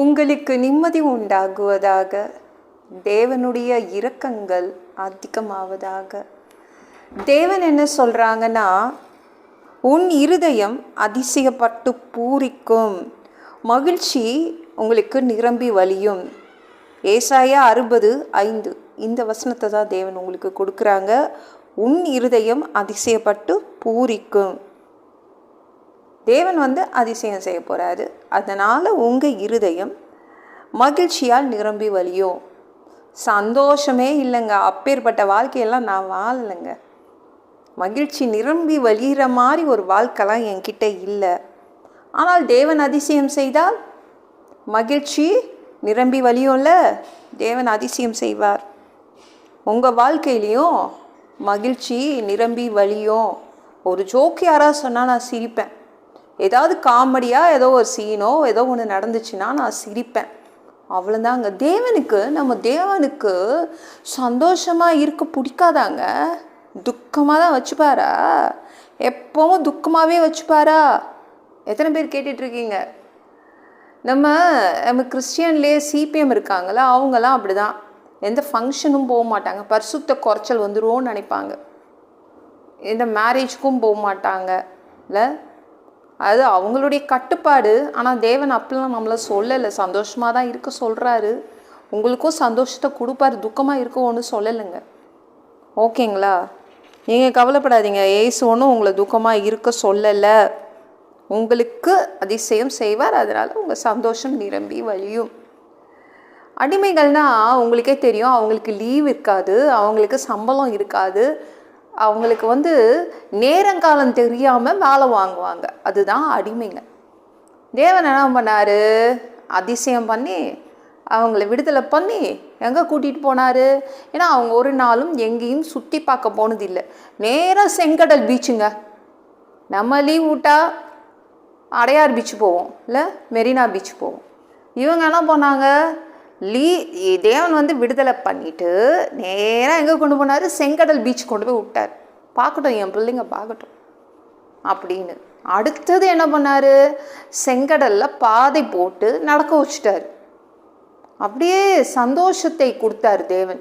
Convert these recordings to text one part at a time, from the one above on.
உங்களுக்கு நிம்மதி உண்டாகுவதாக தேவனுடைய இரக்கங்கள் அதிகமாவதாக. தேவன் என்ன சொல்கிறாங்கன்னா உன் இருதயம் அதிசயப்பட்டு பூரிக்கும். மகிழ்ச்சி உங்களுக்கு நிரம்பி வலியும் ஏசாயா அறுபது ஐந்து. இந்த வசனத்தை தான் தேவன் உங்களுக்கு கொடுக்குறாங்க. உன் இருதயம் அதிசயப்பட்டு பூரிக்கும். தேவன் வந்து அதிசயம் செய்ய போகிறாரு அதனால் உங்கள் இருதயம் மகிழ்ச்சியால் நிரம்பி வலியும் சந்தோஷமே இல்லைங்க. அப்பேற்பட்ட வாழ்க்கையெல்லாம் நான் வாழலைங்க. மகிழ்ச்சி நிரம்பி வழிகிற மாதிரி ஒரு வாழ்க்கைலாம் என்கிட்ட இல்லை. ஆனால் தேவன் அதிசயம் செய்தால் மகிழ்ச்சி நிரம்பி வழியும்ல. தேவன் அதிசயம் செய்வார். உங்கள் வாழ்க்கையிலையும் மகிழ்ச்சி நிரம்பி வழியும். ஒரு ஜோக்கு யாராவது சொன்னால் நான் சிரிப்பேன். ஏதாவது காமெடியாக ஏதோ ஒரு சீனோ ஏதோ ஒன்று நடந்துச்சுன்னா நான் சிரிப்பேன். அவ்வளோதாங்க தேவனுக்கு நம்ம தேவனுக்கு சந்தோஷமாக இருக்க பிடிக்காதாங்க. துக்கமாக தான் வச்சுப்பாரா? எப்பவும் துக்கமாகவே வச்சுப்பாரா? எத்தனை பேர் கேட்டுட்ருக்கீங்க நம்ம நம்ம கிறிஸ்டியன்லேயே சிபிஎம் இருக்காங்களா அவங்கெல்லாம் அப்படி தான் எந்த ஃபங்க்ஷனும் போக மாட்டாங்க. பரிசுத்த குறைச்சல் வந்துருவோன்னு நினைப்பாங்க. எந்த மேரேஜ்க்கும் போக மாட்டாங்க. இல்லை? அது அவங்களுடைய கட்டுப்பாடு. ஆனால் தேவன் அப்படிலாம் நம்மளை சொல்லலை. சந்தோஷமாக தான் இருக்க சொல்கிறாரு உங்களுக்கும் சந்தோஷத்தை கொடுப்பாரு. துக்கமாக இருக்க ஒன்றும் சொல்லலைங்க. ஓகேங்களா? நீங்கள் கவலைப்படாதீங்க. ஏசு ஒன்றும் உங்களை துக்கமாக இருக்க சொல்லலை. உங்களுக்கு அதிசயம் செய்வார். அதனால் உங்கள் சந்தோஷம் நிரம்பி வழியும். அடிமைகள்னால் உங்களுக்கே தெரியும். அவங்களுக்கு லீவ் இருக்காது. அவங்களுக்கு சம்பளம் இருக்காது. அவங்களுக்கு வந்து நேரங்காலம் தெரியாமல் வேலை வாங்குவாங்க. அதுதான் அடிமைங்க. தேவன் என்ன பண்ணார்? அதிசயம் பண்ணி அவங்கள விடுதலை பண்ணி எங்கே கூட்டிகிட்டு போனார்? ஏன்னா அவங்க ஒரு நாளும் எங்கேயும் சுற்றி பார்க்க போனதில்லை நேராக செங்கடல் பீச்சுங்க நம்ம லீவ் விட்டால் அடையார் பீச் போவோம். இல்லை மெரினா பீச் போவோம். இவங்க என்ன பண்ணாங்க? லீ தேவன் வந்து விடுதலை பண்ணிவிட்டு நேராக எங்கே கொண்டு போனார்? செங்கடல் பீச் கொண்டு போய் விட்டார். பார்க்கட்டும் என் பிள்ளைங்க பார்க்கட்டும். அப்படின்னு. அடுத்தது என்ன பண்ணார்? செங்கடலில் பாதை போட்டு நடக்க வச்சுட்டார். அப்படியே சந்தோஷத்தை கொடுத்தாரு தேவன்.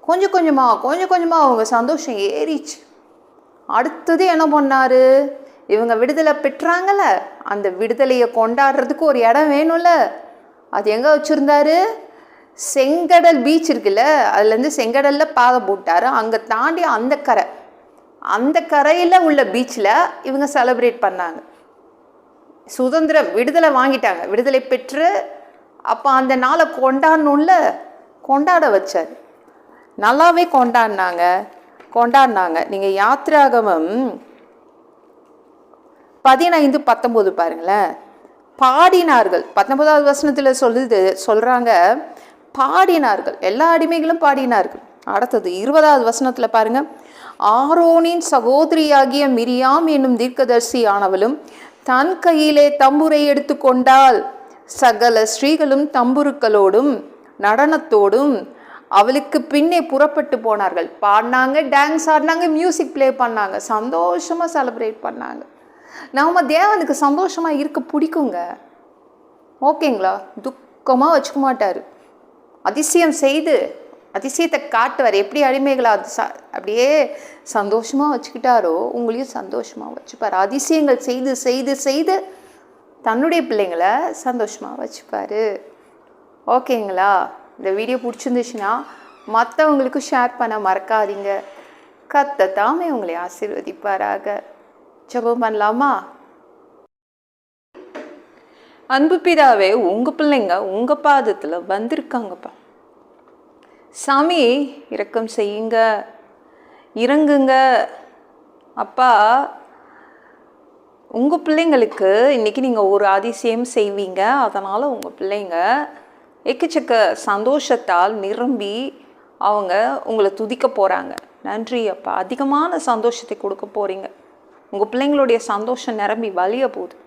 கொஞ்சம் கொஞ்சமாக கொஞ்சம் கொஞ்சமாக அவங்க சந்தோஷம் ஏறிச்சு. அடுத்தது என்ன பண்ணார்? இவங்க விடுதலை பெற்றாங்கல்ல அந்த விடுதலையை கொண்டாடுறதுக்கு ஒரு இடம் வேணும்ல. அது எங்கே வச்சுருந்தாரு? செங்கடல் பீச் இருக்குல்ல அதுலேருந்து செங்கடலில் பாதை போட்டார். அங்கே தாண்டி அந்த கரை. அந்த கரையில் உள்ள பீச்சில் இவங்க செலப்ரேட் பண்ணாங்க. சுதந்திரம் விடுதலை வாங்கிட்டாங்க. விடுதலை பெற்று அப்போ அந்த நாளை கொண்டாடணும்ல கொண்டாட வச்சார். நல்லாவே கொண்டாடினாங்க. கொண்டாடினாங்க. நீங்கள் யாத்ராகமம் பதினைந்து பத்தொம்போது பாருங்களேன். பாடினார்கள். பத்தொன்பதாவது வசனத்தில் சொல்லுது சொல்கிறாங்க பாடினார்கள். எல்லா அடிமைகளும் பாடினார்கள். அடுத்தது இருபதாவது வசனத்தில் பாருங்க. ஆரோனின் சகோதரியாகிய மிரியாம் என்னும் தீர்க்கதர்சி ஆனவளும் தன் கையிலே தம்புரை எடுத்துக்கொண்டால் சகல ஸ்ரீகளும் தம்புருக்களோடும் நடனத்தோடும் அவளுக்கு பின்னே புறப்பட்டு போனார்கள். பாடினாங்க டான்ஸ் ஆடினாங்க மியூசிக் ப்ளே பண்ணாங்க. சந்தோஷமாக செலிப்ரேட் பண்ணாங்க. நம்ம தேவனுக்கு சந்தோஷமாக இருக்க பிடிக்குங்க. ஓகேங்களா துக்கமாக வச்சுக்க மாட்டார். அதிசயம் செய்து அதிசயத்தை காட்டுவார். எப்படி அடிமைகளை அது ச அப்படியே சந்தோஷமாக வச்சுக்கிட்டாரோ உங்களையும் சந்தோஷமாக வச்சுப்பார். அதிசயங்கள் செய்து செய்து செய்து தன்னுடைய பிள்ளைங்களை சந்தோஷமாக வச்சுப்பார். ஓகேங்களா? இந்த வீடியோ பிடிச்சிருந்துச்சுன்னா மற்றவங்களுக்கும் ஷேர் பண்ண மறக்காதீங்க. கத்த தாமே உங்களை ஆசீர்வதிப்பாராக. ஜெபம் பண்ணலாமா? அன்பு பிதாவே உங்கள் பிள்ளைங்க உங்கள் பாதத்தில் வந்திருக்காங்கப்பா. சாமி இரக்கம் செய்யுங்க. இறங்குங்க. அப்பா உங்கள் பிள்ளைங்களுக்கு இன்றைக்கி நீங்கள் ஒரு அதிசயம் செய்வீங்க. அதனால் உங்கள் பிள்ளைங்க எக்கச்சக்க சந்தோஷத்தால் நிரம்பி அவங்க உங்களை துதிக்க போகிறாங்க நன்றி அப்பா. அதிகமான சந்தோஷத்தை கொடுக்க போகிறீங்க உங்கள் பிள்ளைங்களுடைய சந்தோஷம் நிரம்பி வலிய போகுது.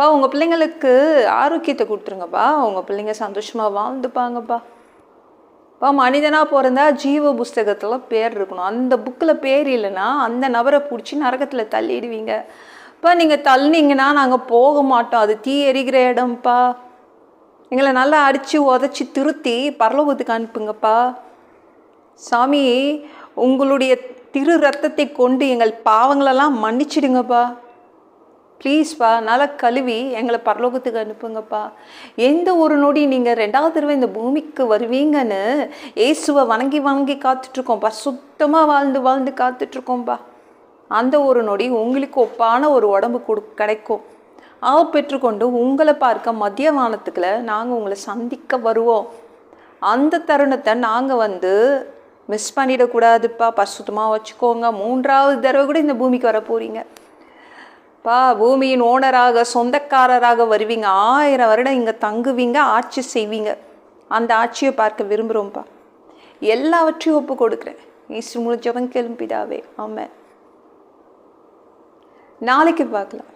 பா உங்கள் பிள்ளைங்களுக்கு ஆரோக்கியத்தை கொடுத்துருங்கப்பா. உங்கள் பிள்ளைங்க சந்தோஷமாக வாழ்ந்துப்பாங்கப்பா. பா மனிதனாக பிறந்தா ஜீவ புஸ்தகத்தில் பேர் இருக்கணும். அந்த புக்கில் பேர் இல்லைன்னா அந்த நபரை பிடிச்சி நரகத்தில் தள்ளிடுவீங்க. இப்போ நீங்கள் தள்ளினீங்கன்னா நாங்கள் போக மாட்டோம். அது தீ எரிகிற இடம்ப்பா. எங்களை நல்லா அடித்து உதச்சி திருத்தி பரலோகத்துக்கு அனுப்புங்கப்பா. சாமி உங்களுடைய திரு ரத்தத்தை கொண்டு எங்கள் பாவங்களெல்லாம் மன்னிச்சிடுங்கப்பா. ப்ளீஸ்ப்பா நல்லா கழுவி எங்களை பரலோகத்துக்கு அனுப்புங்கப்பா. எந்த ஒரு நொடி நீங்கள் ரெண்டாவது தடவை இந்த பூமிக்கு வருவீங்கன்னு இயேசுவை வணங்கி வணங்கி காத்துட்ருக்கோம்ப்பா சுத்தமாக வாழ்ந்து வாழ்ந்து காத்துட்ருக்கோம்ப்பா அந்த ஒரு நொடி உங்களுக்கு ஒப்பான ஒரு உடம்பு கொடு கிடைக்கும். ஆ பெற்றுக்கொண்டு உங்களை பார்க்க மதிய வானத்துக்குள்ள நாங்கள் உங்களை சந்திக்க வருவோம். அந்த தருணத்தை நாங்கள் வந்து மிஸ் பண்ணிடக்கூடாதுப்பா. பசுத்தமாக வச்சுக்கோங்க. மூன்றாவது தடவை கூட இந்த பூமிக்கு வர போகிறீங்க பா பூமியின் ஓனராக சொந்தக்காரராக வருவீங்க. ஆயிரம் வருடம் இங்கே தங்குவீங்க ஆட்சி செய்வீங்க. அந்த ஆட்சியை பார்க்க விரும்புகிறோம்ப்பா எல்லாவற்றையும் ஒப்பு கொடுக்குறேன். இசு முடிஞ்சவன் கிளம்பிடாவே ஆமாம் நாளைக்கு பார்க்கலாம்.